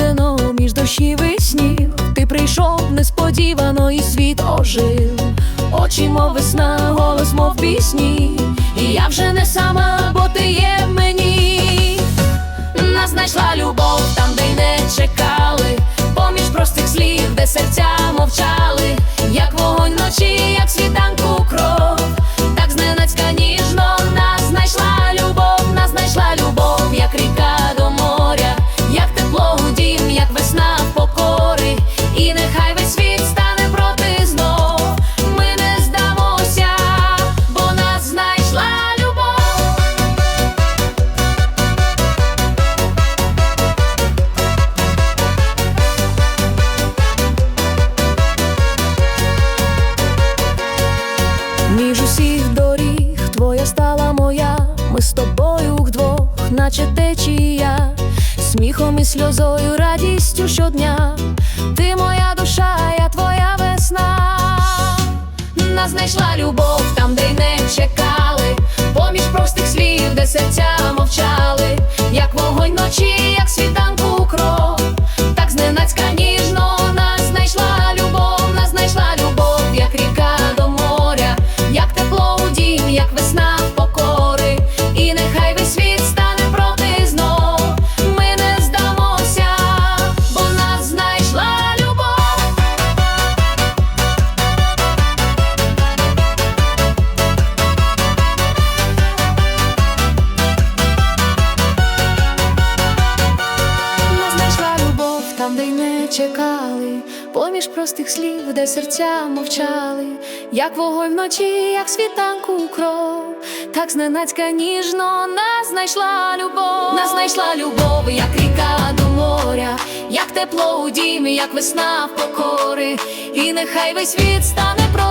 Розкладено між дощів і снів Ти прийшов несподівано, і світ ожив. Очі, мов весна, голос, мов пісні. І я вже не сама, бо ти є в мені. Нас знайшла любов там, де й не чекали. Поміж простих слів, де серця мовчали, як вогонь ночі. З тобою вдвох, наче течія, сміхом і сльозою, радістю щодня. Ти моя душа, я твоя весна. Нас знайшла любов там, де й не чекали, поміж простих слів, де серця мовчали, як вогонь ночі, чекали, поміж простих слів, де серця мовчали, як вогонь вночі, як світанку кров, так зненацька ніжно нас знайшла любов, нас знайшла любов, як ріка до моря, як тепло у дімі, як весна в покори, і нехай весь світ стане проти